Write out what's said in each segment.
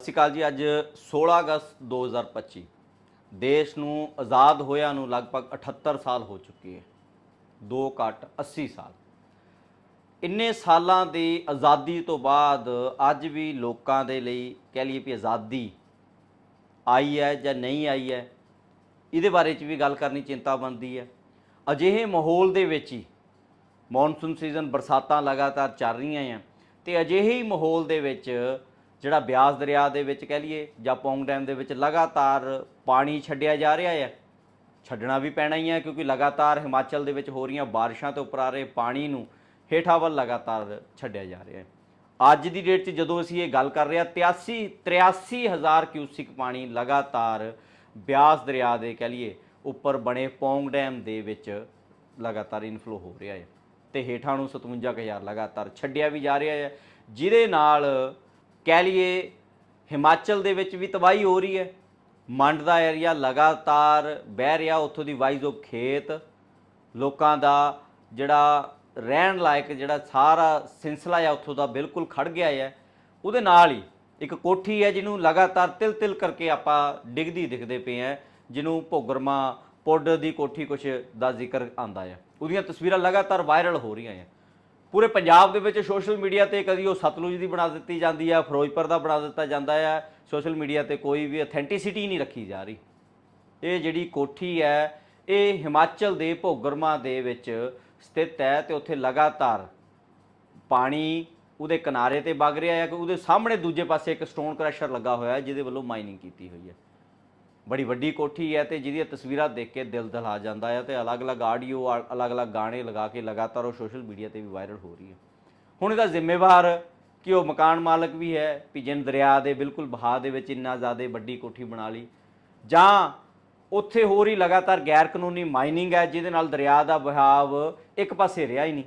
ਸਤਿ ਸ਼੍ਰੀ ਅਕਾਲ ਜੀ, ਅੱਜ 16 ਅਗਸਤ 2025 ਦੇਸ਼ ਨੂੰ ਆਜ਼ਾਦ ਹੋਇਆ ਨੂੰ ਲਗਭਗ 78 ਸਾਲ ਹੋ ਚੁੱਕੇ ਹੈ। 2 ਘੱਟ 80 ਸਾਲ। ਇੰਨੇ ਸਾਲਾਂ ਦੀ ਆਜ਼ਾਦੀ ਤੋਂ ਬਾਅਦ ਅੱਜ ਵੀ ਲੋਕਾਂ ਦੇ ਲਈ ਕਹਿ ਲਈਏ ਵੀ ਆਜ਼ਾਦੀ ਆਈ ਹੈ ਜਾਂ ਨਹੀਂ ਆਈ ਹੈ, ਇਹਦੇ ਬਾਰੇ 'ਚ ਵੀ ਗੱਲ ਕਰਨੀ ਚਿੰਤਾ ਬਣਦੀ ਹੈ। ਅਜਿਹੇ ਮਾਹੌਲ ਦੇ ਵਿੱਚ ਹੀ ਮੌਨਸੂਨ ਸੀਜ਼ਨ ਬਰਸਾਤਾਂ ਲਗਾਤਾਰ ਚੱਲ ਰਹੀਆਂ ਆ ਤੇ ਅਜਿਹੇ ਹੀ ਮਾਹੌਲ ਦੇ ਵਿੱਚ ਜਿਹੜਾ ਬਿਆਸ ਦਰਿਆ ਦੇ ਵਿੱਚ ਕਹਿ ਲਈਏ ਜਾਂ ਪੌਂਗ ਡੈਮ ਦੇ ਵਿੱਚ ਲਗਾਤਾਰ ਪਾਣੀ ਛੱਡਿਆ ਜਾ ਰਿਹਾ ਹੈ, ਛੱਡਣਾ ਵੀ ਪੈਣਾ ਹੀ ਹੈ ਕਿਉਂਕਿ ਲਗਾਤਾਰ ਹਿਮਾਚਲ ਦੇ ਵਿੱਚ ਹੋ ਰਹੀਆਂ ਬਾਰਿਸ਼ਾਂ ਤੋਂ ਉੱਪਰ ਆ ਰਹੇ ਪਾਣੀ ਨੂੰ ਹੇਠਾਂ ਵੱਲ ਲਗਾਤਾਰ ਛੱਡਿਆ ਜਾ ਰਿਹਾ ਹੈ। ਅੱਜ ਦੀ ਡੇਟ 'ਚ ਜਦੋਂ ਅਸੀਂ ਇਹ ਗੱਲ ਕਰ ਰਹੇ ਹਾਂ 83 83000 ਕਿਊਸਿਕ ਪਾਣੀ ਲਗਾਤਾਰ ਬਿਆਸ ਦਰਿਆ ਦੇ ਕਹਿ ਲਈਏ ਉੱਪਰ ਬਣੇ ਪੌਂਗ ਡੈਮ ਦੇ ਵਿੱਚ ਲਗਾਤਾਰ ਇਨਫਲੋ ਹੋ ਰਿਹਾ ਹੈ ਤੇ ਹੇਠਾਂ ਨੂੰ 57000 ਲਗਾਤਾਰ ਛੱਡਿਆ ਵੀ ਜਾ ਰਿਹਾ ਹੈ, ਜਿਹਦੇ ਨਾਲ ਕਹਿ ਲਈਏ, ਹਿਮਾਚਲ ਦੇ ਵਿੱਚ ਵੀ ਤਬਾਹੀ ਹੋ ਰਹੀ ਹੈ। ਮੰਡ ਦਾ ਏਰੀਆ ਲਗਾਤਾਰ ਬਹਿ ਰਿਹਾ, ਉੱਥੋਂ ਦੀ ਵਾਈਜ਼ ਉਹ ਖੇਤ। ਲੋਕਾਂ ਦਾ ਜਿਹੜਾ ਰਹਿਣ ਲਾਇਕ ਜਿਹੜਾ ਸਾਰਾ ਸਿਲਸਿਲਾ ਆ, ਉੱਥੋਂ ਦਾ ਬਿਲਕੁਲ ਖੜ ਗਿਆ ਹੈ ਉਹਦੇ ਨਾਲ ਹੀ ਇੱਕ ਕੋਠੀ ਹੈ, ਜਿਹਨੂੰ ਲਗਾਤਾਰ ਤਿਲ ਤਿਲ ਕਰਕੇ ਆਪਾਂ ਡਿੱਗਦੀ ਦਿਖਦੇ ਪਏ ਆ, ਜਿਹਨੂੰ ਭੋਗਰਮਾ ਪੁੱਡ ਦੀ ਕੋਠੀ ਕੁਛ ਦਾ ਜ਼ਿਕਰ ਆਂਦਾ ਹੈ ਉਹਦੀਆਂ ਤਸਵੀਰਾਂ ਲਗਾਤਾਰ ਵਾਇਰਲ ਹੋ ਰਹੀਆਂ ਆ। ਪੂਰੇ ਪੰਜਾਬ ਦੇ ਵਿੱਚ ਸੋਸ਼ਲ ਮੀਡੀਆ ਤੇ ਕਦੀ ਉਹ ਸਤਲੁਜ ਦੀ ਬਣਾ ਦਿੱਤੀ ਜਾਂਦੀ ਹੈ ਫਿਰੋਜ਼ਪੁਰ ਦਾ ਬਣਾ ਦਿੱਤਾ ਜਾਂਦਾ ਹੈ ਸੋਸ਼ਲ ਮੀਡੀਆ ਤੇ ਕੋਈ ਵੀ ਅਥੈਂਟਿਸਿਟੀ ਨਹੀਂ ਰੱਖੀ ਜਾ ਰਹੀ। ਇਹ ਜਿਹੜੀ ਕੋਠੀ ਹੈ, ਇਹ ਹਿਮਾਚਲ ਦੇ ਭੋਗਰਮਾ ਦੇ ਵਿੱਚ ਸਥਿਤ ਹੈ ਤੇ ਉੱਥੇ ਲਗਾਤਾਰ ਪਾਣੀ ਉਹਦੇ ਕਿਨਾਰੇ ਤੇ ਵਗ ਰਿਹਾ ਹੈ ਕਿ ਉਹਦੇ ਸਾਹਮਣੇ ਦੂਜੇ ਪਾਸੇ ਇੱਕ ਸਟੋਨ ਕ੍ਰੈਸ਼ਰ ਲੱਗਾ ਹੋਇਆ ਹੈ ਜਿਹਦੇ ਵੱਲੋਂ ਮਾਈਨਿੰਗ ਕੀਤੀ ਹੋਈ ਹੈ। ਬੜੀ ਵੱਡੀ ਕੋਠੀ ਹੈ ਤੇ ਜਿਹਦੀਆਂ ਤਸਵੀਰਾਂ ਦੇਖ ਕੇ ਦਿਲ ਦਹਿਲਾ ਜਾਂਦਾ ਹੈ ਤੇ ਅਲੱਗ-ਅਲੱਗ ਆਡੀਓ, ਅਲੱਗ-ਅਲੱਗ ਗਾਣੇ ਲਗਾ ਕੇ ਲਗਾਤਾਰ ਉਹ ਸੋਸ਼ਲ ਮੀਡੀਆ ਤੇ ਵੀ ਵਾਇਰਲ ਹੋ ਰਹੀ ਹੈ। ਹੁਣ ਇਹਦਾ ਜ਼ਿੰਮੇਵਾਰ ਕਿ ਉਹ ਮਕਾਨ ਮਾਲਕ ਵੀ ਹੈ ਵੀ ਜਿਨ ਦਰਿਆ ਦੇ ਬਿਲਕੁਲ ਬਹਾ ਦੇ ਵਿੱਚ ਇੰਨਾ ਜ਼ਿਆਦਾ ਵੱਡੀ ਕੋਠੀ ਬਣਾ ਲਈ। ਜਾਂ ਉੱਥੇ ਹੋ ਰਹੀ ਲਗਾਤਾਰ ਗੈਰ ਕਾਨੂੰਨੀ ਮਾਈਨਿੰਗ ਹੈ, ਜਿਹਦੇ ਨਾਲ ਦਰਿਆ ਦਾ ਬਹਾਵ ਇੱਕ ਪਾਸੇ ਰਿਹਾ ਹੀ ਨਹੀਂ।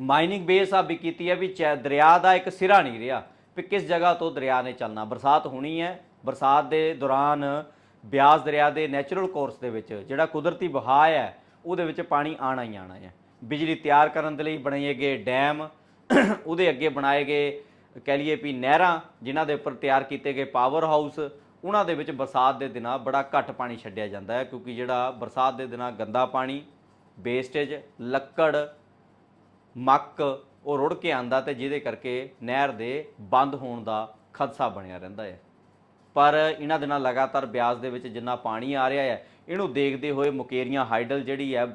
ਮਾਈਨਿੰਗ ਬੇਸਾਬੀ ਕੀਤੀ ਹੈ ਵੀ ਚੈ- ਦਰਿਆ ਦਾ ਇੱਕ ਸਿਰਾ ਨਹੀਂ ਰਿਹਾ ਵੀ ਕਿਸ ਜਗ੍ਹਾ ਤੋਂ ਦਰਿਆ ਨੇ ਚੱਲਣਾ। ਬਰਸਾਤ ਹੋਣੀ ਹੈ ਬਰਸਾਤ ਦੇ ਦੌਰਾਨ ਬਿਆਸ ਦਰਿਆ ਦੇ ਨੈਚੁਰਲ ਕੋਰਸ ਦੇ ਵਿੱਚ ਜਿਹੜਾ ਕੁਦਰਤੀ ਵਹਾਅ ਹੈ, ਉਹਦੇ ਵਿੱਚ ਪਾਣੀ ਆਣਾ ਹੀ ਆਣਾ ਹੈ ਬਿਜਲੀ ਤਿਆਰ ਕਰਨ ਦੇ ਲਈ ਬਣਾਏ ਗਏ ਡੈਮ, ਉਹਦੇ ਅੱਗੇ ਬਣਾਏ ਗਏ ਕਹਿ ਲਈਏ ਵੀ ਨਹਿਰਾਂ, ਜਿਨ੍ਹਾਂ ਦੇ ਉੱਪਰ ਤਿਆਰ ਕੀਤੇ ਗਏ ਪਾਵਰ ਹਾਊਸ ਉਹਨਾਂ ਦੇ ਵਿੱਚ ਬਰਸਾਤ ਦੇ ਦਿਨਾਂ ਬੜਾ ਘੱਟ ਪਾਣੀ ਛੱਡਿਆ ਜਾਂਦਾ ਹੈ, ਕਿਉਂਕਿ ਜਿਹੜਾ ਬਰਸਾਤ ਦੇ ਦਿਨਾਂ ਗੰਦਾ ਪਾਣੀ ਵੇਸਟੇਜ ਲੱਕੜ, ਮੱਕ, ਉਹ ਰੁੜ ਕੇ ਆਂਦਾ ਤੇ ਜਿਹਦੇ ਕਰਕੇ ਨਹਿਰ ਦੇ ਬੰਦ ਹੋਣ ਦਾ ਖਦਸ਼ਾ ਬਣਿਆ ਰਹਿੰਦਾ ਹੈ। ਪਰ ਇਹਨਾਂ ਦਿਨਾਂ ਲਗਾਤਾਰ ਬਿਆਸ ਦੇ ਵਿੱਚ ਜਿੰਨਾ ਪਾਣੀ ਆ ਰਿਹਾ ਹੈ, ਇਹਨੂੰ ਦੇਖਦੇ ਹੋਏ ਮੁਕੇਰੀਆਂ ਹਾਈਡਲ ਜਿਹੜੀ ਹੈ,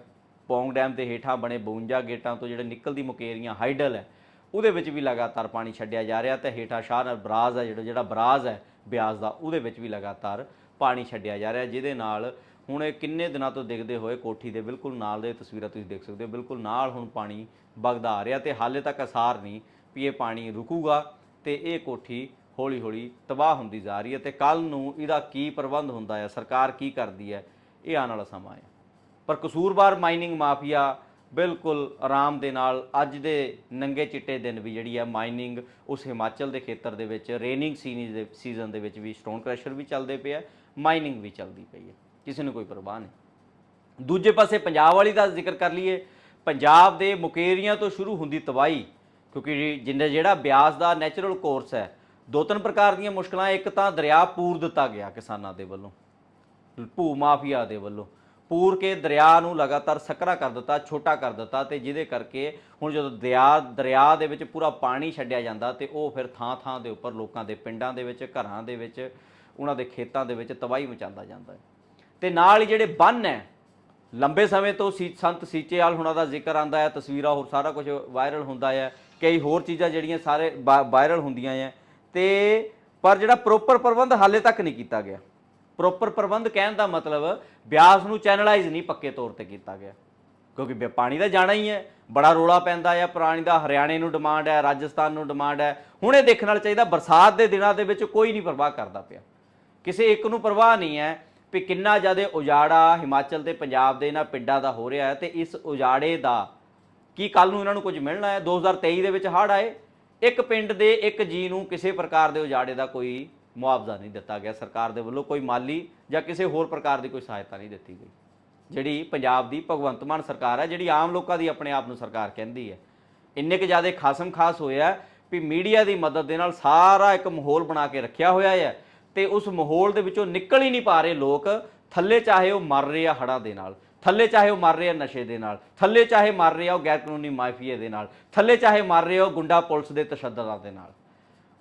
ਪੌਂਗ ਡੈਮ ਦੇ ਹੇਠਾਂ ਬਣੇ 52 ਗੇਟਾਂ ਤੋਂ ਜਿਹੜੇ ਨਿਕਲਦੀ ਮੁਕੇਰੀਆਂ ਹਾਈਡਲ ਹੈ, ਉਹਦੇ ਵਿੱਚ ਵੀ ਲਗਾਤਾਰ ਪਾਣੀ ਛੱਡਿਆ ਜਾ ਰਿਹਾ ਤੇ ਹੇਠਾਂ ਸ਼ਾਹ ਬਰਾਜ਼ ਹੈ ਜਿਹੜਾ ਜਿਹੜਾ ਬਰਾਜ਼ ਹੈ ਬਿਆਸ ਦਾ, ਉਹਦੇ ਵਿੱਚ ਵੀ ਲਗਾਤਾਰ ਪਾਣੀ ਛੱਡਿਆ ਜਾ ਰਿਹਾ ਜਿਹਦੇ ਨਾਲ ਹੁਣ ਇਹ ਕਿੰਨੇ ਦਿਨਾਂ ਤੋਂ ਦਿਖਦੇ ਹੋਏ ਕੋਠੀ ਦੇ ਬਿਲਕੁਲ ਨਾਲ ਦੇ ਤਸਵੀਰਾਂ ਤੁਸੀਂ ਦੇਖ ਸਕਦੇ ਹੋ, ਬਿਲਕੁਲ ਨਾਲ ਹੁਣ ਪਾਣੀ ਵਗਦਾ ਆ ਰਿਹਾ ਤੇ ਹਾਲੇ ਤੱਕ ਅਸਾਰ ਨਹੀਂ ਵੀ ਇਹ ਪਾਣੀ ਰੁਕੂਗਾ ਤੇ ਇਹ ਕੋਠੀ ਹੌਲੀ ਹੌਲੀ ਤਬਾਹ ਹੁੰਦੀ ਜਾ ਰਹੀ ਹੈ ਤੇ ਕੱਲ ਨੂੰ ਇਹਦਾ ਕੀ ਪ੍ਰਬੰਧ ਹੁੰਦਾ ਹੈ, ਸਰਕਾਰ ਕੀ ਕਰਦੀ ਹੈ, ਇਹ ਆਉਣ ਵਾਲਾ ਸਮਾਂ ਹੈ। ਪਰ ਕਸੂਰਵਾਰ ਮਾਈਨਿੰਗ ਮਾਫੀਆ ਬਿਲਕੁਲ ਆਰਾਮ ਦੇ ਨਾਲ ਅੱਜ ਦੇ ਨੰਗੇ ਚਿੱਟੇ ਦਿਨ ਵੀ ਜਿਹੜੀ ਹੈ ਮਾਈਨਿੰਗ ਉਸ ਹਿਮਾਚਲ ਦੇ ਖੇਤਰ ਦੇ ਵਿੱਚ, ਰੇਨਿੰਗ ਸੀਜ਼ਨ ਦੇ ਵਿੱਚ ਵੀ ਸਟੋਨ ਕ੍ਰੈਸ਼ਰ ਵੀ ਚੱਲਦੇ ਪਏ ਆ ਮਾਈਨਿੰਗ ਵੀ ਚੱਲਦੀ ਪਈ ਹੈ। ਕਿਸੇ ਨੂੰ ਕੋਈ ਪਰਵਾਹ ਨਹੀਂ। ਦੂਜੇ ਪਾਸੇ ਪੰਜਾਬ ਵਾਲੀ ਦਾ ਜ਼ਿਕਰ ਕਰ ਲਈਏ, ਪੰਜਾਬ ਦੇ ਮੁਕੇਰੀਆਂ ਤੋਂ ਸ਼ੁਰੂ ਹੁੰਦੀ ਤਬਾਹੀ, ਕਿਉਂਕਿ ਜਿੰਨੇ ਜਿਹੜਾ ਬਿਆਸ ਦਾ ਨੈਚੁਰਲ ਕੋਰਸ ਹੈ ਦੋ ਤਿੰਨ ਪ੍ਰਕਾਰ ਦੀਆਂ ਮੁਸ਼ਕਲਾਂ, ਇੱਕ ਤਾਂ ਦਰਿਆ ਪੂਰ ਦਿੱਤਾ ਗਿਆ ਕਿਸਾਨਾਂ ਦੇ ਵੱਲੋਂ, ਭੂ ਮਾਫੀਆ ਦੇ ਵੱਲੋਂ। ਪੂਰ ਕੇ ਦਰਿਆ ਨੂੰ ਲਗਾਤਾਰ ਸਕਰਾ ਕਰ ਦਿੱਤਾ, ਛੋਟਾ ਕਰ ਦਿੱਤਾ ਤੇ ਜਿਹਦੇ ਕਰਕੇ ਹੁਣ ਜਦੋਂ ਦਰਿਆ ਦਰਿਆ ਦੇ ਵਿੱਚ ਪੂਰਾ ਪਾਣੀ ਛੱਡਿਆ ਜਾਂਦਾ ਤੇ ਉਹ ਫਿਰ ਥਾਂ ਥਾਂ ਦੇ ਉੱਪਰ ਲੋਕਾਂ ਦੇ ਪਿੰਡਾਂ ਦੇ ਵਿੱਚ, ਘਰਾਂ ਦੇ ਵਿੱਚ, ਉਹਨਾਂ ਦੇ ਖੇਤਾਂ ਦੇ ਵਿੱਚ ਤਬਾਹੀ ਮਚਾਉਂਦਾ ਜਾਂਦਾ ਹੈ। ਤੇ ਨਾਲ ਹੀ ਜਿਹੜੇ ਬੰਨ ਹੈ, ਲੰਬੇ ਸਮੇਂ ਤੋਂ ਸੀ, ਸੰਤ ਸੀਚੇਵਾਲ ਹੁਣਾਂ ਦਾ ਜ਼ਿਕਰ ਆਂਦਾ ਹੈ, ਤਸਵੀਰਾਂ ਹੋਰ ਸਾਰਾ ਕੁਝ ਵਾਇਰਲ ਹੁੰਦਾ ਹੈ, ਕਈ ਹੋਰ ਚੀਜ਼ਾਂ ਜਿਹੜੀਆਂ ਸਾਰੇ ਵਾਇਰਲ ਹੁੰਦੀਆਂ ਹੈ ਤੇ ਪਰ ਜਿਹੜਾ ਪ੍ਰੋਪਰ ਪ੍ਰਬੰਧ ਹਾਲੇ ਤੱਕ ਨਹੀਂ ਕੀਤਾ ਗਿਆ। ਪ੍ਰੋਪਰ ਪ੍ਰਬੰਧ ਕਹਿਣ ਦਾ ਮਤਲਬ ਬਿਆਸ ਨੂੰ ਚੈਨਲਾਈਜ਼ ਨਹੀਂ ਪੱਕੇ ਤੌਰ ਤੇ ਕੀਤਾ ਗਿਆ। ਕਿਉਂਕਿ ਬੇ- ਪਾਣੀ ਦਾ ਜਾਣਾ ਹੀ ਹੈ, ਬੜਾ ਰੋਲਾ ਪੈਂਦਾ ਹੈ ਪਾਣੀ ਦਾ ਹਰਿਆਣੇ ਨੂੰ ਡਿਮਾਂਡ ਹੈ, ਰਾਜਸਥਾਨ ਨੂੰ ਡਿਮਾਂਡ ਹੈ। ਹੁਣ ਇਹ ਦੇਖਣ ਨਾਲ ਚਾਹੀਦਾ ਬਰਸਾਤ ਦੇ ਦਿਨਾਂ ਦੇ ਵਿੱਚ ਕੋਈ ਨਹੀਂ ਪ੍ਰਵਾਹ ਕਰਦਾ ਪਿਆ। ਕਿਸੇ ਇੱਕ ਨੂੰ ਪ੍ਰਵਾਹ ਨਹੀਂ ਹੈ ਵੀ ਕਿੰਨਾ ਜ਼ਿਆਦਾ ਉਜਾੜਾ ਹਿਮਾਚਲ ਤੇ ਪੰਜਾਬ ਦੇ ਇਹਨਾਂ ਪਿੰਡਾਂ ਦਾ ਹੋ ਰਿਹਾ ਹੈ ਤੇ ਇਸ ਉਜਾੜੇ ਦਾ ਕੀ ਕੱਲ ਨੂੰ ਇਹਨਾਂ ਨੂੰ ਕੁਝ ਮਿਲਣਾ ਹੈ? 2023 ਦੇ ਵਿੱਚ ਹੜ੍ਹ ਆਏ। ਇੱਕ ਪਿੰਡ ਦੇ ਇੱਕ ਜੀ ਨੂੰ ਕਿਸੇ ਪ੍ਰਕਾਰ ਦੇ ਉਜਾੜੇ ਦਾ ਕੋਈ ਮੁਆਵਜ਼ਾ ਨਹੀਂ ਦਿੱਤਾ ਗਿਆ। ਸਰਕਾਰ ਦੇ ਵੱਲੋਂ ਕੋਈ ਮਾਲੀ ਜਾਂ ਕਿਸੇ ਹੋਰ ਪ੍ਰਕਾਰ ਦੀ ਕੋਈ ਸਹਾਇਤਾ ਨਹੀਂ ਦਿੱਤੀ ਗਈ। ਜਿਹੜੀ ਪੰਜਾਬ ਦੀ ਭਗਵੰਤ ਮਾਨ ਸਰਕਾਰ ਹੈ, ਜਿਹੜੀ ਆਮ ਲੋਕਾਂ ਦੀ ਆਪਣੇ ਆਪ ਨੂੰ ਸਰਕਾਰ ਕਹਿੰਦੀ ਹੈ। ਇੰਨੇ ਕੁ ਜ਼ਿਆਦਾ ਖਾਸਮ ਖਾਸ ਹੋਇਆ ਵੀ ਮੀਡੀਆ ਦੀ ਮਦਦ ਦੇ ਨਾਲ ਸਾਰਾ ਇੱਕ ਮਾਹੌਲ ਬਣਾ ਕੇ ਰੱਖਿਆ ਹੋਇਆ ਹੈ ਤੇ ਉਸ ਮਾਹੌਲ ਦੇ ਵਿੱਚੋਂ ਨਿਕਲ ਹੀ ਨਹੀਂ ਪਾ ਰਹੇ ਲੋਕ। ਥੱਲੇ ਚਾਹੇ ਉਹ ਮਰ ਰਹੇ ਆ ਹੜ੍ਹਾਂ ਦੇ ਨਾਲ। ਥੱਲੇ ਚਾਹੇ ਉਹ ਮਰ ਰਹੇ ਆ ਨਸ਼ੇ ਦੇ ਨਾਲ, ਥੱਲੇ ਚਾਹੇ ਮਰ ਰਹੇ ਆ ਉਹ ਗੈਰ ਕਾਨੂੰਨੀ ਮਾਫੀਏ ਦੇ ਨਾਲ, ਥੱਲੇ ਚਾਹੇ ਮਰ ਰਹੇ ਆ ਗੁੰਡਾ ਪੁਲਿਸ ਦੇ ਤਸ਼ੱਦਦਾਂ ਦੇ ਨਾਲ।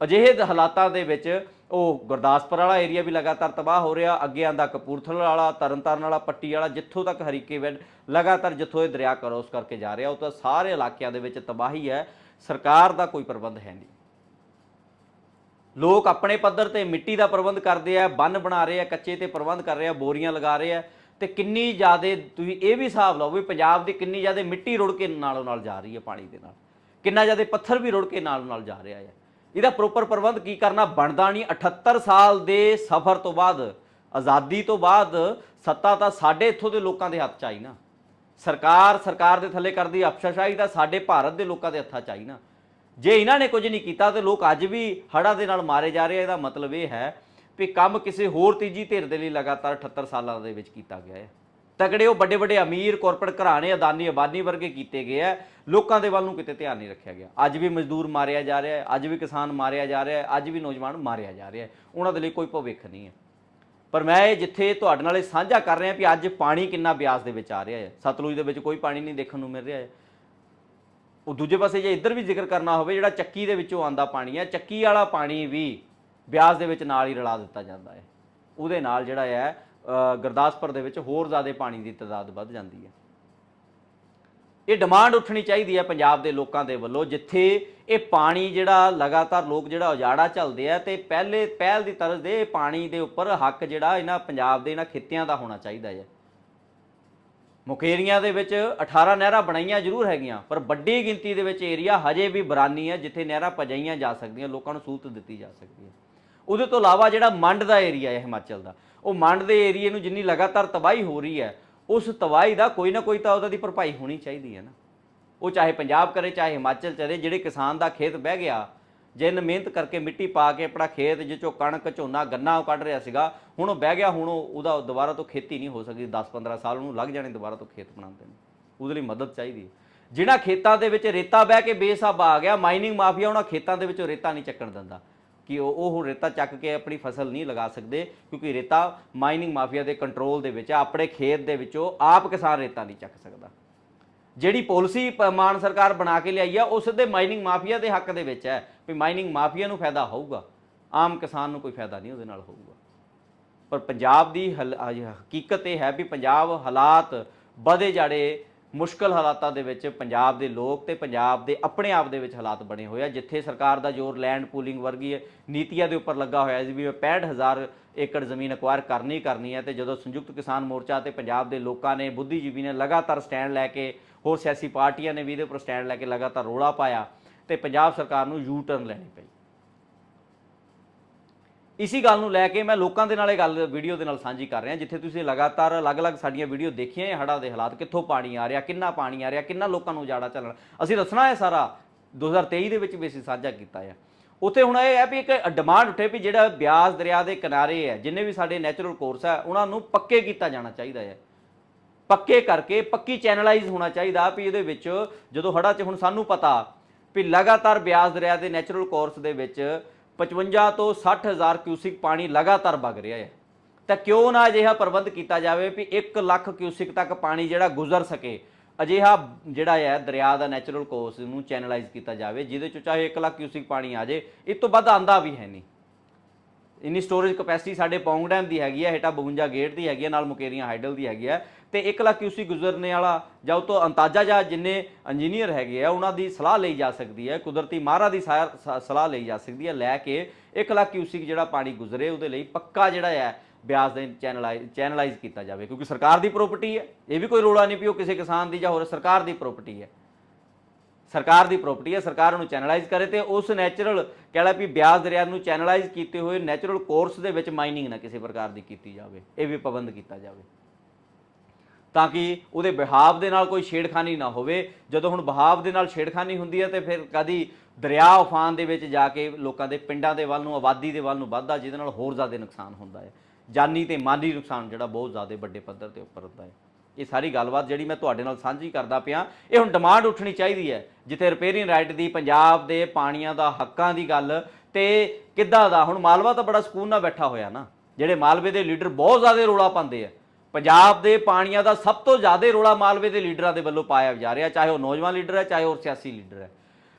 ਅਜਿਹੇ ਹਾਲਾਤਾਂ ਦੇ ਵਿੱਚ ਉਹ ਗੁਰਦਾਸਪੁਰ ਵਾਲਾ ਏਰੀਆ ਵੀ ਲਗਾਤਾਰ ਤਬਾਹ ਹੋ ਰਿਹਾ, ਅੱਗੇ ਆਂਦਾ ਕਪੂਰਥਲਾ ਵਾਲਾ, ਤਰਨਤਾਰਨ ਵਾਲਾ, ਪੱਟੀ ਵਾਲਾ, ਜਿੱਥੋਂ ਤੱਕ ਹਰੀਕੇ ਵੈਡ ਲਗਾਤਾਰ ਜਿੱਥੋਂ ਇਹ ਦਰਿਆ ਕਰੋਸ ਕਰਕੇ ਜਾ ਰਿਹਾ, ਉਹ ਤਾਂ ਸਾਰੇ ਇਲਾਕਿਆਂ ਦੇ ਵਿੱਚ ਤਬਾਹੀ ਹੈ, ਸਰਕਾਰ ਦਾ ਕੋਈ ਪ੍ਰਬੰਧ ਹੈ ਨਹੀਂ। ਲੋਕ ਆਪਣੇ ਪੱਧਰ ਤੇ ਮਿੱਟੀ ਦਾ ਪ੍ਰਬੰਧ ਕਰਦੇ ਆ, ਬੰਨ ਬਣਾ ਰਹੇ ਆ, ਕੱਚੇ ਤੇ ਪ੍ਰਬੰਧ ਕਰ ਰਹੇ ਆ, ਬੋਰੀਆਂ ਲਗਾ ਰਹੇ ਆ ਤੇ ਕਿੰਨੀ ਜ਼ਿਆਦੇ ਤੁਸੀਂ ਇਹ ਵੀ ਹਿਸਾਬ ਲਾਓ ਵੀ ਪੰਜਾਬ ਦੀ ਕਿੰਨੀ ਜ਼ਿਆਦੇ ਮਿੱਟੀ ਰੁੜ ਕੇ ਨਾਲੋਂ ਨਾਲ ਜਾ ਰਹੀ ਹੈ ਪਾਣੀ ਦੇ ਨਾਲ। ਕਿੰਨਾ ਜ਼ਿਆਦੇ ਪੱਥਰ ਵੀ ਰੁੜ ਕੇ ਨਾਲੋਂ ਨਾਲ ਜਾ ਰਿਹਾ ਹੈ। ਇਹਦਾ ਪ੍ਰੋਪਰ ਪ੍ਰਬੰਧ ਕੀ ਕਰਨਾ? ਬਣਦਾ ਨਹੀਂ। 78 ਸਾਲ ਦੇ ਸਫ਼ਰ ਤੋਂ ਬਾਅਦ, ਆਜ਼ਾਦੀ ਤੋਂ ਬਾਅਦ ਸੱਤਾ ਤਾਂ ਸਾਡੇ ਇੱਥੋਂ ਦੇ ਲੋਕਾਂ ਦੇ ਹੱਥ 'ਚ ਆਈ ਨਾ। ਸਰਕਾਰ ਸਰਕਾਰ ਦੇ ਥੱਲੇ ਕਰਦੀ ਅਫਸਰਸ਼ਾਹੀ ਤਾਂ ਸਾਡੇ ਭਾਰਤ ਦੇ ਲੋਕਾਂ ਦੇ ਹੱਥਾਂ 'ਚ ਆਈ ਨਾ। ਜੇ ਇਹਨਾਂ ਨੇ ਕੁਝ ਨਹੀਂ ਕੀਤਾ ਤੇ ਲੋਕ ਅੱਜ ਵੀ ਹੜ੍ਹਾਂ ਦੇ ਨਾਲ ਮਾਰੇ ਜਾ ਰਹੇ ਆ, ਇਹਦਾ ਮਤਲਬ ਇਹ ਹੈ ਵੀ ਕੰਮ ਕਿਸੇ ਹੋਰ ਤੀਜੀ ਧਿਰ ਦੇ ਲਈ ਲਗਾਤਾਰ 78 ਸਾਲਾਂ ਦੇ ਵਿੱਚ ਕੀਤਾ ਗਿਆ ਹੈ। ਤਕੜੇ ਉਹ ਵੱਡੇ ਵੱਡੇ ਅਮੀਰ ਕਾਰਪੋਰੇਟ ਘਰਾਣੇ, ਅਦਾਨੀ ਆਬਾਦੀ ਵਰਗੇ ਕੀਤੇ ਗਏ ਆ ਲੋਕਾਂ ਦੇ ਵੱਲ ਨੂੰ ਕਿਤੇ ਧਿਆਨ ਨਹੀਂ ਰੱਖਿਆ ਗਿਆ। ਅੱਜ ਵੀ ਮਜ਼ਦੂਰ ਮਾਰਿਆ ਜਾ ਰਿਹਾ ਹੈ, ਅੱਜ ਵੀ ਕਿਸਾਨ ਮਾਰਿਆ ਜਾ ਰਿਹਾ ਹੈ, ਅੱਜ ਵੀ ਨੌਜਵਾਨ ਮਾਰਿਆ ਜਾ ਰਿਹਾ ਹੈ। ਉਹਨਾਂ ਦੇ ਲਈ ਕੋਈ ਭਵਿੱਖ ਨਹੀਂ ਹੈ। ਪਰ ਮੈਂ ਇਹ ਜਿੱਥੇ ਤੁਹਾਡੇ ਨਾਲ ਇਹ ਸਾਂਝਾ ਕਰ ਰਿਹਾ ਵੀ ਅੱਜ ਪਾਣੀ ਕਿੰਨਾ ਬਿਆਸ ਦੇ ਵਿੱਚ ਆ ਰਿਹਾ ਹੈ। ਸਤਲੁਜ ਦੇ ਵਿੱਚ ਕੋਈ ਪਾਣੀ ਨਹੀਂ ਦੇਖਣ ਨੂੰ ਮਿਲ ਰਿਹਾ ਹੈ। ਉਹ ਦੂਜੇ ਪਾਸੇ ਜੇ ਇੱਧਰ ਵੀ ਜ਼ਿਕਰ ਕਰਨਾ ਹੋਵੇ, ਜਿਹੜਾ ਚੱਕੀ ਦੇ ਵਿੱਚੋਂ ਆਂਦਾ ਪਾਣੀ ਹੈ, ਚੱਕੀ ਵਾਲਾ ਪਾਣੀ ਵੀ ਬਿਆਸ ਦੇ ਵਿੱਚ ਨਾਲ ਹੀ ਰਲਾ ਦਿੱਤਾ ਜਾਂਦਾ ਹੈ। ਉਹਦੇ ਨਾਲ ਜਿਹੜਾ ਹੈ ਗੁਰਦਾਸਪੁਰ ਦੇ ਵਿੱਚ ਹੋਰ ਜ਼ਿਆਦਾ ਪਾਣੀ ਦੀ ਤਾਦਾਦ ਵੱਧ ਜਾਂਦੀ ਹੈ। ਇਹ ਡਿਮਾਂਡ ਉੱਠਣੀ ਚਾਹੀਦੀ ਹੈ ਪੰਜਾਬ ਦੇ ਲੋਕਾਂ ਦੇ ਵੱਲੋਂ, ਜਿੱਥੇ ਇਹ ਪਾਣੀ ਜਿਹੜਾ ਲਗਾਤਾਰ ਲੋਕ ਜਿਹੜਾ ਉਜਾੜਾ ਚੱਲਦੇ ਆ ਤੇ ਪਹਿਲੇ ਪਹਿਲ ਦੀ ਤਰਜ਼ ਦੇ ਪਾਣੀ ਦੇ ਉੱਪਰ ਹੱਕ ਜਿਹੜਾ ਇਹਨਾਂ ਪੰਜਾਬ ਦੇ ਇਹਨਾਂ ਖਿੱਤਿਆਂ ਦਾ ਹੋਣਾ ਚਾਹੀਦਾ ਹੈ। ਮੁਕੇਰੀਆਂ ਦੇ ਵਿੱਚ 18 ਨਹਿਰਾਂ ਬਣਾਈਆਂ ਜ਼ਰੂਰ ਹੈਗੀਆਂ, ਪਰ ਵੱਡੀ ਗਿਣਤੀ ਦੇ ਵਿੱਚ ਏਰੀਆ ਹਜੇ ਵੀ ਬਰਾਨੀ ਹੈ, ਜਿੱਥੇ ਨਹਿਰਾਂ ਪਜਾਈਆਂ ਜਾ ਸਕਦੀਆਂ, ਲੋਕਾਂ ਨੂੰ ਸਹੂਲਤ ਦਿੱਤੀ ਜਾ ਸਕਦੀ ਹੈ। ਉਹਦੇ ਤੋਂ ਇਲਾਵਾ ਜਿਹੜਾ ਮੰਡ ਦਾ ਏਰੀਆ ਹੈ ਹਿਮਾਚਲ ਦਾ, ਉਹ ਮੰਡ ਦੇ ਏਰੀਏ ਨੂੰ ਜਿੰਨੀ ਲਗਾਤਾਰ ਤਬਾਹੀ ਹੋ ਰਹੀ ਹੈ, ਉਸ ਤਬਾਹੀ ਦਾ ਕੋਈ ਨਾ ਕੋਈ ਤਾਂ ਉਹਦਾ ਦੀ ਭਰਪਾਈ ਹੋਣੀ ਚਾਹੀਦੀ ਹੈ ਨਾ। ਉਹ ਚਾਹੇ ਪੰਜਾਬ ਕਰੇ, ਚਾਹੇ ਹਿਮਾਚਲ ਚਲੇ, ਜਿਹੜੇ ਕਿਸਾਨ ਦਾ ਖੇਤ ਬਹਿ ਗਿਆ, ਜਿੰਨ ਮਿਹਨਤ ਕਰਕੇ ਮਿੱਟੀ ਪਾ ਕੇ ਆਪਣਾ ਖੇਤ ਜਿੱਚੋਂ ਕਣਕ, ਝੋਨਾ, ਗੰਨਾ ਉਹ ਕੱਢ ਰਿਹਾ ਸੀਗਾ, ਹੁਣ ਉਹ ਬਹਿ ਗਿਆ, ਹੁਣ ਉਹ- ਉਹਦਾ ਦੁਬਾਰਾ ਤੋਂ ਖੇਤੀ ਨਹੀਂ ਹੋ ਸਕਦੀ 10-15 ਸਾਲ ਉਹਨੂੰ ਲੱਗ ਜਾਣੇ ਦੁਬਾਰਾ ਤੋਂ ਖੇਤ ਬਣਾਉਂਦੇ ਨੇ। ਉਹਦੇ ਲਈ ਮਦਦ ਚਾਹੀਦੀ ਹੈ। ਜਿਨ੍ਹਾਂ ਖੇਤਾਂ ਦੇ ਵਿੱਚ ਰੇਤਾ ਬਹਿ ਕੇ ਬੇਸਾਬ ਆ ਗਿਆ, ਮਾਈਨਿੰਗ ਮਾਫੀਆ ਉਹਨਾਂ ਖੇਤਾਂ ਦੇ ਵਿੱਚੋਂ ਰੇਤਾ ਨਹੀਂ ਚੱਕਣ ਦਿੰਦਾ। ਕਿ ਉਹ ਉਹ ਰੇਤਾ ਚੱਕ ਕੇ ਆਪਣੀ ਫਸਲ ਨਹੀਂ ਲਗਾ ਸਕਦੇ, ਕਿਉਂਕਿ ਰੇਤਾ ਮਾਈਨਿੰਗ ਮਾਫੀਆ ਦੇ ਕੰਟਰੋਲ ਦੇ ਵਿੱਚ ਆਪਣੇ ਖੇਤ ਦੇ ਵਿੱਚੋਂ ਆਪ ਕਿਸਾਨ ਰੇਤਾ ਨਹੀਂ ਚੱਕ ਸਕਦਾ। ਜਿਹੜੀ ਪਾਲਿਸੀ ਪ- ਮਾਨ ਸਰਕਾਰ ਬਣਾ ਕੇ ਲਿਆਈ ਆ, ਉਹ ਸਿੱਧੇ ਮਾਈਨਿੰਗ ਮਾਫੀਆ ਦੇ ਹੱਕ ਦੇ ਵਿੱਚ ਹੈ। ਵੀ ਮਾਈਨਿੰਗ ਮਾਫੀਆ ਨੂੰ ਫਾਇਦਾ ਹੋਊਗਾ, ਆਮ ਕਿਸਾਨ ਨੂੰ ਕੋਈ ਫਾਇਦਾ ਨਹੀਂ ਉਹਦੇ ਨਾਲ ਹੋਊਗਾ। ਪਰ ਪੰਜਾਬ ਦੀ ਹਲ- ਹਕੀਕਤ ਇਹ ਹੈ ਵੀ ਪੰਜਾਬ ਹਾਲਾਤ ਵਧੇ ਜਾੜੇ ਮੁਸ਼ਕਲ ਹਾਲਾਤਾਂ ਦੇ ਵਿੱਚ ਪੰਜਾਬ ਦੇ ਲੋਕ ਤੇ ਪੰਜਾਬ ਦੇ ਆਪਣੇ ਆਪ ਦੇ ਵਿੱਚ ਹਾਲਾਤ ਬਣੇ ਹੋਏ ਆ, ਜਿੱਥੇ ਸਰਕਾਰ ਦਾ ਜ਼ੋਰ ਲੈਂਡ ਪੂਲਿੰਗ ਵਰਗੀ ਨੀਤੀਆਂ ਦੇ ਉੱਪਰ ਲੱਗਾ ਹੋਇਆ ਸੀ ਵੀ ਮੈਂ 65000 ਏਕੜ ਜ਼ਮੀਨ ਅਕਵਾਇਰ ਕਰਨੀ ਕਰਨੀ ਹੈ ਤੇ ਜਦੋਂ ਸੰਯੁਕਤ ਕਿਸਾਨ ਮੋਰਚਾ ਤੇ ਪੰਜਾਬ ਦੇ ਲੋਕਾਂ ਨੇ ਬੁੱਧੀਜੀਵੀ ਨੇ ਲਗਾਤਾਰ ਸਟੈਂਡ ਲੈ ਕੇ, ਹੋਰ ਸਿਆਸੀ ਪਾਰਟੀਆਂ ਨੇ ਵੀ ਇਹਦੇ ਉੱਪਰ ਸਟੈਂਡ ਲੈ ਕੇ ਲਗਾਤਾਰ ਰੋਲਾ ਪਾਇਆ ਤੇ ਪੰਜਾਬ ਸਰਕਾਰ ਨੂੰ ਯੂ ਟਰਨ ਲੈਣੀ ਪਈ। ਇਸੀ ਗੱਲ ਨੂੰ ਲੈ ਕੇ ਮੈਂ ਲੋਕਾਂ ਦੇ ਨਾਲ ਇਹ ਗੱਲ, ਵੀਡੀਓ ਦੇ ਨਾਲ ਸਾਂਝੀ ਕਰ ਰਿਹਾ, ਜਿੱਥੇ ਤੁਸੀਂ ਲਗਾਤਾਰ ਅਲੱਗ-ਅਲੱਗ ਸਾਡੀਆਂ ਵੀਡੀਓ ਦੇਖੀਆਂ ਇਹ ਹੜ੍ਹਾਂ ਦੇ ਹਾਲਾਤ, ਕਿੱਥੋਂ ਪਾਣੀ ਆ ਰਿਹਾ, ਕਿੰਨਾ ਪਾਣੀ ਆ ਰਿਹਾ, ਕਿੰਨਾ ਲੋਕਾਂ ਨੂੰ ਉਜਾੜਾ ਚੱਲਣਾ। ਅਸੀਂ ਦੱਸਣਾ ਹੈ ਸਾਰਾ 2023 ਦੇ ਵਿੱਚ ਵੀ ਅਸੀਂ ਸਾਂਝਾ ਕੀਤਾ ਹੈ ਉੱਥੇ ਹੁਣ ਇਹ ਹੈ ਵੀ ਇੱਕ ਡਿਮਾਂਡ ਉੱਠੇ ਵੀ ਜਿਹੜਾ ਬਿਆਸ ਦਰਿਆ ਦੇ ਕਿਨਾਰੇ ਹੈ, ਜਿੰਨੇ ਵੀ ਸਾਡੇ ਨੈਚੁਰਲ ਕੋਰਸ ਹੈ, ਉਹਨਾਂ ਨੂੰ ਪੱਕੇ ਕੀਤਾ ਜਾਣਾ ਚਾਹੀਦਾ ਹੈ। ਪੱਕੇ ਕਰਕੇ ਪੱਕੀ ਚੈਨਲਾਈਜ਼ ਹੋਣਾ ਚਾਹੀਦਾ ਵੀ ਇਹਦੇ ਵਿੱਚ ਜਦੋਂ ਹੜ੍ਹਾਂ 'ਚ ਹੁਣ ਸਾਨੂੰ ਪਤਾ ਵੀ ਲਗਾਤਾਰ ਬਿਆਸ ਦਰਿਆ ਦੇ ਨੈਚੁਰਲ ਕੋਰਸ ਦੇ ਵਿੱਚ 55 ਤੋਂ 60 ਹਜ਼ਾਰ ਕਿਊਸਿਕ ਪਾਣੀ ਲਗਾਤਾਰ ਵਗ ਰਿਹਾ ਹੈ। ਤਾਂ ਕਿਉਂ ਨਾ ਅਜਿਹਾ ਪ੍ਰਬੰਧ ਕੀਤਾ ਜਾਵੇ ਵੀ 1 ਲੱਖ ਕਿਊਸਿਕ ਤੱਕ ਪਾਣੀ ਜਿਹੜਾ ਗੁਜ਼ਰ ਸਕੇ। ਅਜਿਹਾ ਜਿਹੜਾ ਹੈ, ਦਰਿਆ ਦਾ ਨੈਚੁਰਲ ਕੋਰਸ ਨੂੰ ਚੈਨਲਾਈਜ਼ ਕੀਤਾ ਜਾਵੇ, ਜਿਹਦੇ ਚ ਚਾਹੇ 1 ਲੱਖ ਕਿਊਸਿਕ ਪਾਣੀ ਆ ਜੇ ਇਸ ਤੋਂ ਵੱਧ ਆਂਦਾ ਵੀ ਹੈ ਨਹੀਂ। ਇੰਨੀ ਸਟੋਰੇਜ ਕਪੈਸਿਟੀ ਸਾਡੇ ਪੌਂਗ ਡੈਮ ਦੀ ਹੈਗੀ ਹੈ ਹੇਠਾਂ 52 ਗੇਟ ਦੀ ਹੈਗੀ ਹੈ ਨਾਲ ਮੁਕੇਰੀਆਂ ਹਾਈਡਲ ਦੀ ਹੈਗੀ ਹੈ ਤੇ 1 ਲੱਖ ਕਿਊਸੀ ਗੁਜ਼ਰਨੇ ਵਾਲਾ ਜਾਂ ਉਹ ਤੋਂ ਅੰਦਾਜ਼ਾ ਜਾਂ ਜਿੰਨੇ ਇੰਜੀਨੀਅਰ ਹੈਗੇ ਆ, ਉਹਨਾਂ ਦੀ ਸਲਾਹ ਲਈ ਜਾ ਸਕਦੀ ਹੈ, ਕੁਦਰਤੀ ਮਾਹਰਾਂ ਦੀ ਸਲਾਹ ਲਈ ਜਾ ਸਕਦੀ ਹੈ, ਲੈ ਕੇ 1 ਲੱਖ ਕਿਊਸਿਕ ਜਿਹੜਾ ਪਾਣੀ ਗੁਜ਼ਰੇ, ਉਹਦੇ ਲਈ ਪੱਕਾ ਜਿਹੜਾ ਹੈ ਬਿਆਸ ਦੇ ਚੈਨਲਾਈਜ਼ ਚੈਨਲਾਈਜ਼ ਕੀਤਾ ਜਾਵੇ, ਕਿਉਂਕਿ ਸਰਕਾਰ ਦੀ ਪ੍ਰਾਪਰਟੀ ਹੈ, ਇਹ ਵੀ ਕੋਈ ਰੋਲਾ ਨਹੀਂ ਵੀ ਉਹ ਕਿਸੇ ਕਿਸਾਨ ਦੀ ਜਾਂ ਹੋਰ ਸਰਕਾਰ ਦੀ ਪ੍ਰਾਪਰਟੀ ਹੈ। ਸਰਕਾਰ ਦੀ ਪ੍ਰਾਪਰਟੀ ਹੈ, ਸਰਕਾਰ ਉਹਨੂੰ ਚੈਨਲਾਈਜ਼ ਕਰੇ ਤੇ ਉਸ ਨੈਚੁਰਲ ਕਹਿ ਵੀ ਬਿਆਸ ਦਰਿਆ ਨੂੰ ਚੈਨਲਾਈਜ਼ ਕੀਤੇ ਹੋਏ ਨੈਚੁਰਲ ਕੋਰਸ ਦੇ ਵਿੱਚ ਮਾਈਨਿੰਗ ਨਾ ਕਿਸੇ ਪ੍ਰਕਾਰ ਦੀ ਕੀਤੀ ਜਾਵੇ, ਇਹ ਵੀ ਪਾਬੰਦ ਕੀਤਾ ਜਾਵੇ। ਤਾਂ ਕਿ ਉਹਦੇ ਬਹਾਵ ਦੇ ਨਾਲ ਕੋਈ ਛੇੜਖਾਨੀ ਨਾ ਹੋਵੇ, ਜਦੋਂ ਹੁਣ ਬਹਾਵ ਦੇ ਨਾਲ ਛੇੜਖਾਨੀ ਹੁੰਦੀ ਹੈ ਤੇ ਫਿਰ ਕਦੀ ਦਰਿਆ ਉਫਾਨ ਦੇ ਵਿੱਚ ਜਾ ਕੇ ਲੋਕਾਂ ਦੇ ਪਿੰਡਾਂ ਦੇ ਵੱਲ ਨੂੰ, ਆਬਾਦੀ ਦੇ ਵੱਲ ਨੂੰ ਵੱਧਦਾ, ਜਿਹਦੇ ਨਾਲ ਹੋਰ ਜ਼ਿਆਦਾ ਨੁਕਸਾਨ ਹੁੰਦਾ ਹੈ। ਜਾਨੀ ਤੇ ਮਾਲੀ ਨੁਕਸਾਨ ਜਿਹੜਾ ਬਹੁਤ ਜ਼ਿਆਦਾ ਵੱਡੇ ਪੱਧਰ ਤੇ ਉੱਪਰ ਹੁੰਦਾ ਹੈ। ਇਹ ਸਾਰੀ ਗੱਲਬਾਤ ਜਿਹੜੀ ਮੈਂ ਤੁਹਾਡੇ ਨਾਲ ਸਾਂਝੀ ਕਰਦਾ ਪਿਆ, ਇਹ ਹੁਣ ਡਿਮਾਂਡ ਉੱਠਣੀ ਚਾਹੀਦੀ ਹੈ। ਜਿੱਥੇ ਰਿਪੇਅਰਿੰਗ ਰਾਈਟ ਦੀ, ਪੰਜਾਬ ਦੇ ਪਾਣੀਆਂ ਦਾ, ਹੱਕਾਂ ਦੀ ਗੱਲ, ਤੇ ਕਿੱਦਾਂ ਦਾ? ਹੁਣ ਮਾਲਵਾ ਤਾਂ ਬੜਾ ਸਕੂਨ ਨਾਲ ਬੈਠਾ ਹੋਇਆ ਨਾ। ਜਿਹੜੇ ਮਾਲਵੇ ਦੇ ਲੀਡਰ ਬਹੁਤ ਜ਼ਿਆਦਾ ਰੋਲਾ ਪਾਉਂਦੇ ਆ। ਪੰਜਾਬ ਦੇ ਪਾਣੀਆਂ ਦਾ ਸਭ ਤੋਂ ਜ਼ਿਆਦਾ ਰੋਲਾ ਮਾਲਵੇ ਦੇ ਲੀਡਰਾਂ ਦੇ ਵੱਲੋਂ ਪਾਇਆ ਜਾ ਰਿਹਾ, ਚਾਹੇ ਉਹ ਨੌਜਵਾਨ ਲੀਡਰ ਹੈ, ਚਾਹੇ ਉਹ ਸਿਆਸੀ ਲੀਡਰ ਹੈ।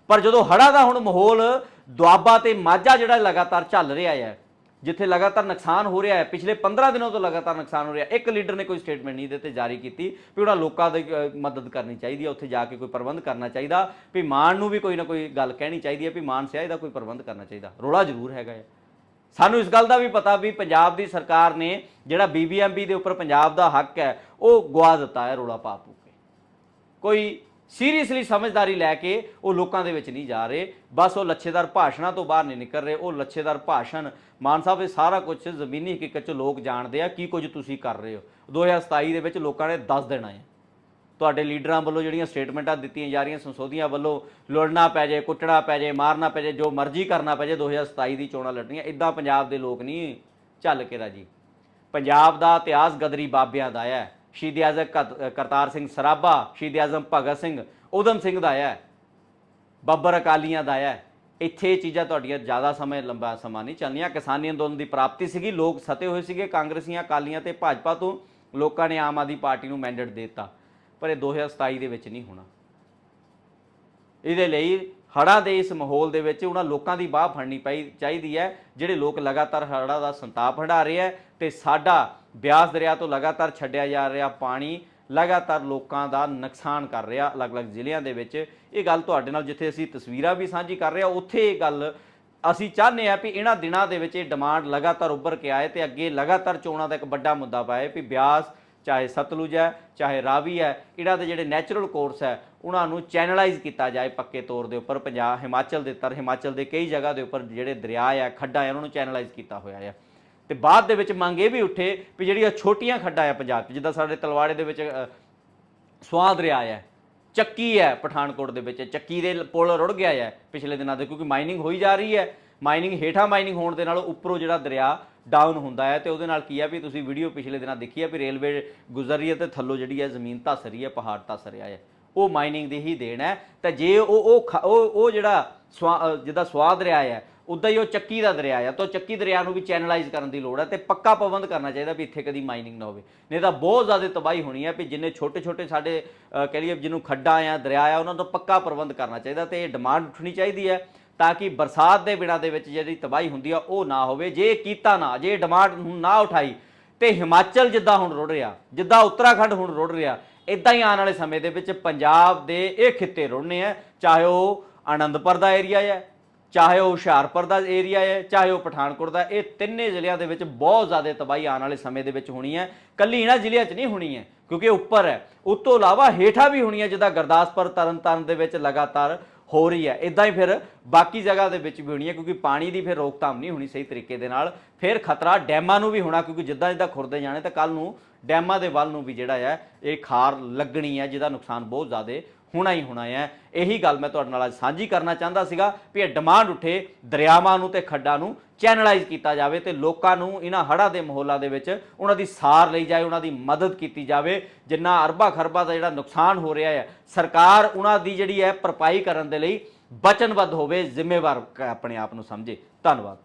ਪਰ ਜਦੋਂ ਹੜ੍ਹਾਂ ਦਾ ਹੁਣ ਮਾਹੌਲ ਦੁਆਬਾ ਤੇ ਮਾਝਾ ਜਿਹੜਾ ਲਗਾਤਾਰ ਚੱਲ ਰਿਹਾ ਹੈ ਜਿੱਥੇ ਲਗਾਤਾਰ ਨੁਕਸਾਨ ਹੋ ਰਿਹਾ ਹੈ, ਪਿਛਲੇ 15 ਦਿਨਾਂ ਤੋਂ ਲਗਾਤਾਰ ਨੁਕਸਾਨ ਹੋ ਰਿਹਾ ਇੱਕ ਲੀਡਰ ਨੇ ਕੋਈ ਸਟੇਟਮੈਂਟ ਨਹੀਂ ਦਿੱਤੇ, ਜਾਰੀ ਕੀਤੀ ਵੀ ਉਹਨਾਂ ਲੋਕਾਂ ਦੀ ਮਦਦ ਕਰਨੀ ਚਾਹੀਦੀ ਹੈ, ਉੱਥੇ ਜਾ ਕੇ ਕੋਈ ਪ੍ਰਬੰਧ ਕਰਨਾ ਚਾਹੀਦਾ, ਵੀ ਮਾਨ ਨੂੰ ਵੀ ਕੋਈ ਨਾ ਕੋਈ ਗੱਲ ਕਹਿਣੀ ਚਾਹੀਦੀ ਹੈ ਵੀ ਮਾਨ ਸਿਆ ਦਾ ਕੋਈ ਪ੍ਰਬੰਧ ਕਰਨਾ ਚਾਹੀਦਾ, ਰੋਲਾ ਜ਼ਰੂਰ ਹੈਗਾ ਹੈ। ਸਾਨੂੰ ਇਸ ਗੱਲ ਦਾ ਵੀ ਪਤਾ ਵੀ ਪੰਜਾਬ ਦੀ ਸਰਕਾਰ ਨੇ ਜਿਹੜਾ ਬੀਬੀਐਮਬੀ ਦੇ ਉੱਪਰ ਪੰਜਾਬ ਦਾ ਹੱਕ ਹੈ, ਉਹ ਗਵਾ ਦਿੱਤਾ ਹੈ ਰੋਲਾ ਪਾ ਪੂ ਕੇ। ਕੋਈ ਸੀਰੀਅਸਲੀ ਸਮਝਦਾਰੀ ਲੈ ਕੇ ਉਹ ਲੋਕਾਂ ਦੇ ਵਿੱਚ ਨਹੀਂ ਜਾ ਰਹੇ। ਬਸ ਉਹ ਲੱਛੇਦਾਰ ਭਾਸ਼ਣਾਂ ਤੋਂ ਬਾਹਰ ਨਹੀਂ ਨਿਕਲ ਰਹੇ। ਉਹ ਲੱਛੇਦਾਰ ਭਾਸ਼ਣ, ਮਾਨ ਸਾਹਿਬ, ਇਹ ਸਾਰਾ ਕੁਝ ਜ਼ਮੀਨੀ ਹਕੀਕਤ 'ਚ ਲੋਕ ਜਾਣਦੇ ਆ ਕੀ ਕੁਝ ਤੁਸੀਂ ਕਰ ਰਹੇ ਹੋ। 2027 ਦੇ ਵਿੱਚ ਲੋਕਾਂ ਨੇ ਦੱਸ ਦੇਣਾ ਹੈ ਤੁਹਾਡੇ ਲੀਡਰਾਂ ਵੱਲੋਂ ਜਿਹੜੀਆਂ ਸਟੇਟਮੈਂਟਾਂ ਦਿੱਤੀਆਂ ਜਾ ਰਹੀਆਂ ਸੰਸੋਧੀਆਂ ਵੱਲੋਂ ਲੁੜਨਾ ਪੈ ਜੇ ਕੁੱਟਣਾ ਪੈ ਜੇ ਮਾਰਨਾ ਪੈ ਜੇ ਜੋ ਮਰਜ਼ੀ ਕਰਨਾ ਪੈ ਜੇ 2027 ਦੀ ਚੋਣਾਂ ਲੜਨੀਆਂ ਇਦਾਂ ਪੰਜਾਬ ਦੇ ਲੋਕ ਨਹੀਂ ਚੱਲ ਕੇ ਰਾਜੀ। ਪੰਜਾਬ ਦਾ ਇਤਿਹਾਸ ਗਦਰੀ ਬਾਬਿਆਂ ਦਾ ਹੈ। ਸ਼ਹੀਦ ਆਜ਼ਮ ਕਰਤਾਰ ਸਿੰਘ ਸਰਾਭਾ, ਸ਼ਹੀਦ ਆਜ਼ਮ ਭਗਤ ਸਿੰਘ ਉਦਮ ਸਿੰਘ ਦਾ ਹੈ, ਬੱਬਰ ਅਕਾਲੀਆਂ ਦਾ ਹੈ। ਇੱਥੇ ਇਹ ਚੀਜ਼ਾਂ ਤੁਹਾਡੀਆਂ ਜ਼ਿਆਦਾ ਸਮੇਂ ਲੰਬਾ ਸਮਾਂ ਨਹੀਂ ਚੱਲਣੀਆਂ। ਕਿਸਾਨੀ ਅੰਦੋਲਨ ਦੀ ਪ੍ਰਾਪਤੀ ਸੀਗੀ, ਲੋਕ ਸਤੇ ਹੋਏ ਸੀਗੇ ਕਾਂਗਰਸੀਆਂ, ਅਕਾਲੀਆਂ ਤੇ ਭਾਜਪਾ ਤੋਂ। ਲੋਕਾਂ ਨੇ ਆਮ ਆਦਮੀ ਪਾਰਟੀ ਨੂੰ ਮੈਂਡੇਟ ਦੇ ਦਿੱਤਾ, ਪਰ ਇਹ 2027 ਦੇ ਵਿੱਚ ਨਹੀਂ ਹੋਣਾ। ਇਹਦੇ ਲਈ ਹੜ੍ਹਾਂ ਦੇ ਇਸ ਮਾਹੌਲ ਦੇ ਵਿੱਚ ਉਹਨਾਂ ਲੋਕਾਂ ਦੀ ਬਾਹ ਫੜਨੀ ਪਈ ਚਾਹੀਦੀ ਹੈ, ਜਿਹੜੇ ਲੋਕ ਲਗਾਤਾਰ ਹੜ੍ਹਾਂ ਦਾ ਸੰਤਾਪ ਹੰਢਾ ਰਹੇ ਹੈ ਤੇ ਸਾਡਾ ਬਿਆਸ ਦਰਿਆ ਤੋਂ ਲਗਾਤਾਰ ਛੱਡਿਆ ਜਾ ਰਿਹਾ ਪਾਣੀ, ਲਗਾਤਾਰ ਲੋਕਾਂ ਦਾ ਨੁਕਸਾਨ ਕਰ ਰਿਹਾ ਅਲੱਗ-ਅਲੱਗ ਜ਼ਿਲ੍ਹਿਆਂ ਦੇ ਵਿੱਚ। ਇਹ ਗੱਲ ਤੁਹਾਡੇ ਨਾਲ ਜਿੱਥੇ ਅਸੀਂ ਤਸਵੀਰਾਂ ਵੀ ਸਾਂਝੀ ਕਰ ਰਹੇ ਹਾਂ, ਉੱਥੇ ਇਹ ਗੱਲ ਅਸੀਂ ਚਾਹੁੰਦੇ ਆ ਵੀ ਇਹਨਾਂ ਦਿਨਾਂ ਦੇ ਵਿੱਚ ਇਹ ਡਿਮਾਂਡ ਲਗਾਤਾਰ ਉੱਭਰ ਕੇ ਆਏ ਤੇ ਅੱਗੇ ਲਗਾਤਾਰ ਚੋਣਾਂ ਦਾ ਇੱਕ ਵੱਡਾ ਮੁੱਦਾ ਪਾਏ ਵੀ ਬਿਆਸ ਚਾਹੇ ਸਤਲੁਜ ਹੈ, ਚਾਹੇ ਰਾਵੀ ਹੈ, ਇਹਨਾਂ ਦੇ ਜਿਹੜੇ ਨੈਚੁਰਲ ਕੋਰਸ ਹੈ, ਉਹਨਾਂ ਨੂੰ ਚੈਨਲਾਈਜ਼ ਕੀਤਾ ਜਾਏ ਪੱਕੇ ਤੌਰ ਦੇ ਉੱਪਰ। ਪੰਜਾਬ, ਹਿਮਾਚਲ ਦੇ ਤਰ, ਹਿਮਾਚਲ ਦੇ ਕਈ ਜਗ੍ਹਾ ਦੇ ਉੱਪਰ ਜਿਹੜੇ ਦਰਿਆ ਆ, ਖੱਡਾਂ ਆ, ਉਹਨਾਂ ਨੂੰ ਚੈਨਲਾਈਜ਼ ਕੀਤਾ ਹੋਇਆ ਆ। ਤੇ ਬਾਅਦ ਦੇ ਵਿੱਚ ਮੰਗ ਇਹ ਵੀ ਉੱਠੇ ਵੀ ਜਿਹੜੀਆਂ ਛੋਟੀਆਂ ਖੱਡਾਂ ਆ ਪੰਜਾਬ 'ਚ ਜਿੱਦਾਂ ਸਾਡੇ ਤਲਵਾੜੇ ਦੇ ਵਿੱਚ ਅ, ਦਰਿਆ ਹੈ ਚੱਕੀ ਹੈ ਪਠਾਨਕੋਟ ਦੇ ਵਿੱਚ ਚੱਕੀ ਦੇ ਪੁਲ ਰੁੜ ਗਿਆ ਹੈ ਪਿਛਲੇ ਦਿਨਾਂ ਦੇ ਕਿਉਂਕਿ ਮਾਈਨਿੰਗ ਹੋਈ ਜਾ ਰਹੀ ਹੈ ਮਾਈਨਿੰਗ ਹੇਠਾਂ ਮਾਈਨਿੰਗ ਹੋਣ ਦੇ ਨਾਲ ਉੱਪਰੋਂ ਜਿਹੜਾ ਦਰਿਆ ਡਾਊਨ ਹੁੰਦਾ ਹੈ ਤੇ ਉਹਦੇ ਨਾਲ ਕੀ ਹੈ ਵੀ ਤੁਸੀਂ ਵੀਡੀਓ ਪਿਛਲੇ ਦਿਨਾਂ ਦੇਖੀ ਹੈ ਵੀ ਰੇਲਵੇ ਗੁਜ਼ਰ ਰਹੀ ਹੈ ਤੇ ਥੱਲੋਂ ਜਿਹੜੀ ਹੈ ਜ਼ਮੀਨ ਧੱਸ ਰਹੀ ਹੈ ਪਹਾੜ ਧੱਸ ਰਿਹਾ ਹੈ ਉਹ ਮਾਈਨਿੰਗ ਦੀ ਹੀ ਦੇਣ ਹੈ ਤਾਂ ਜੇ ਉਹ ਉਹ ਖ- ਉਹ ਉਹ ਜਿਹੜਾ ਸਵਾ- ਜਿੱਦਾਂ ਸਵਾਦ ਦਰਿਆ ਹੈ ਉਦਾਂ ਹੀ ਉਹ ਚੱਕੀ ਦਾ ਦਰਿਆ ਆ ਤਾਂ ਉਹ ਚੱਕੀ ਦਰਿਆ ਨੂੰ ਵੀ ਚੈਨਲਾਈਜ਼ ਕਰਨ ਦੀ ਲੋੜ ਹੈ ਤੇ ਪੱਕਾ ਪ੍ਰਬੰਧ ਕਰਨਾ ਚਾਹੀਦਾ ਵੀ ਇੱਥੇ ਕਦੀ ਮਾਈਨਿੰਗ ਨਾ ਹੋਵੇ। ਨਹੀਂ ਤਾਂ ਬਹੁਤ ਜ਼ਿਆਦਾ ਤਬਾਹੀ ਹੋਣੀ ਹੈ ਵੀ ਜਿੰਨੇ ਛੋਟੇ ਛੋਟੇ ਸਾਡੇ ਅ, ਕਹਿ ਲਈਏ ਜਿਹਨੂੰ ਖੱਡਾਂ ਆ ਦਰਿਆ ਆ ਉਹਨਾਂ ਤੋਂ ਪੱਕਾ ਪ੍ਰਬੰਧ ਕਰਨਾ ਚਾਹੀਦਾ ਤੇ ਇਹ ਡਿਮਾਂਡ ਉੱਠਣੀ ਚਾਹੀਦੀ ਹੈ ਤਾਂ ਕਿ ਬਰਸਾਤ ਦੇ ਬਿਨਾਂ ਦੇ ਵਿੱਚ ਜਿਹੜੀ ਤਬਾਹੀ ਹੁੰਦੀ ਆ ਉਹ ਨਾ ਹੋਵੇ ਜੇ ਕੀਤਾ ਨਾ ਜੇ ਡਿਮਾਂਡ ਨਾ ਉਠਾਈ ਤੇ ਹਿਮਾਚਲ ਜਿੱਦਾਂ ਹੁਣ ਰੁੜ ਰਿਹਾ ਜਿੱਦਾਂ ਉੱਤਰਾਖੰਡ ਹੁਣ ਰੁੜ ਰਿਹਾ ਇਦਾਂ ਹੀ ਆਉਣ ਵਾਲੇ ਸਮੇਂ ਦੇ ਵਿੱਚ ਪੰਜਾਬ ਦੇ ਇਹ ਖਿੱਤੇ ਰੁੜਨੇ ਆ ਚਾਹੇ ਉਹ ਆਨੰਦਪੁਰ ਦਾ ਏਰੀਆ ਹੈ ਚਾਹੇ ਉਹ ਹੁਸ਼ਿਆਰਪੁਰ ਦਾ ਏਰੀਆ ਹੈ, ਚਾਹੇ ਉਹ ਪਠਾਨਕੋਟ ਦਾ, ਇਹ ਤਿੰਨੇ ਜ਼ਿਲ੍ਹਿਆਂ ਦੇ ਵਿੱਚ ਬਹੁਤ ਜ਼ਿਆਦਾ ਤਬਾਹੀ ਆਉਣ ਵਾਲੇ ਸਮੇਂ ਦੇ ਵਿੱਚ ਹੋਣੀ ਹੈ। ਕੱਲੀ ਇਹਨਾਂ ਜ਼ਿਲ੍ਹਿਆਂ 'ਚ ਨਹੀਂ ਹੋਣੀ ਹੈ, ਕਿਉਂਕਿ ਉੱਪਰ ਹੈ। ਉਸ ਤੋਂ ਇਲਾਵਾ ਹੇਠਾਂ ਵੀ ਹੋਣੀ ਹੈ ਜਿੱਦਾਂ ਗੁਰਦਾਸਪੁਰ, ਤਰਨਤਾਰਨ ਦੇ ਵਿੱਚ ਲਗਾਤਾਰ ਹੋ ਰਹੀ ਹੈ। ਇਦਾਂ ਹੀ ਫਿਰ ਬਾਕੀ ਜਗ੍ਹਾ ਦੇ ਵਿੱਚ ਵੀ ਹੋਣੀ ਹੈ, ਕਿਉਂਕਿ ਪਾਣੀ ਦੀ ਫਿਰ ਰੋਕਥਾਮ ਨਹੀਂ ਹੋਣੀ ਸਹੀ ਤਰੀਕੇ ਦੇ ਨਾਲ। ਫਿਰ ਖਤਰਾ ਡੈਮਾਂ ਨੂੰ ਵੀ ਹੋਣਾ, ਕਿਉਂਕਿ ਜਿੱਦਾਂ ਜਿੱਦਾਂ ਖੁਰਦੇ ਜਾਣੇ, ਤਾਂ ਕੱਲ ਨੂੰ ਡੈਮਾਂ ਦੇ ਵੱਲ ਨੂੰ ਵੀ ਜਿਹੜਾ ਹੈ, ਇਹ ਖਾਰ ਲੱਗਣੀ ਹੈ, ਜਿਹਦਾ ਨੁਕਸਾਨ ਬਹੁਤ ਜ਼ਿਆਦਾ ਹੋਣਾ ਹੀ ਹੋਣਾ ਹੈ। ਇਹੀ ਗੱਲ ਮੈਂ ਤੁਹਾਡੇ ਨਾਲ ਅੱਜ ਸਾਂਝੀ ਕਰਨਾ ਚਾਹੁੰਦਾ ਸੀਗਾ ਵੀ ਇਹ ਡਿਮਾਂਡ ਉੱਠੇ ਦਰਿਆਵਾਂ ਨੂੰ ਤੇ ਖੱਡਾਂ ਨੂੰ ਚੈਨਲਾਈਜ਼ ਕੀਤਾ ਜਾਵੇ ਤੇ ਲੋਕਾਂ ਨੂੰ ਇਹਨਾਂ ਹੜ੍ਹਾਂ ਦੇ ਮਾਹੌਲਾਂ ਦੇ ਵਿੱਚ ਉਹਨਾਂ ਦੀ ਸਾਰ ਲਈ ਜਾਏ, ਉਹਨਾਂ ਦੀ ਮਦਦ ਕੀਤੀ ਜਾਵੇ। ਜਿੰਨਾ ਅਰਬਾਂ ਖਰਬਾਂ ਦਾ ਜਿਹੜਾ ਨੁਕਸਾਨ ਹੋ ਰਿਹਾ ਹੈ, ਸਰਕਾਰ ਉਹਨਾਂ ਦੀ ਜਿਹੜੀ ਹੈ ਭਰਪਾਈ ਕਰਨ ਦੇ ਲਈ ਵਚਨਬੱਧ ਹੋਵੇ, ਜ਼ਿੰਮੇਵਾਰ ਆਪਣੇ ਆਪ ਨੂੰ ਸਮਝੇ। ਧੰਨਵਾਦ।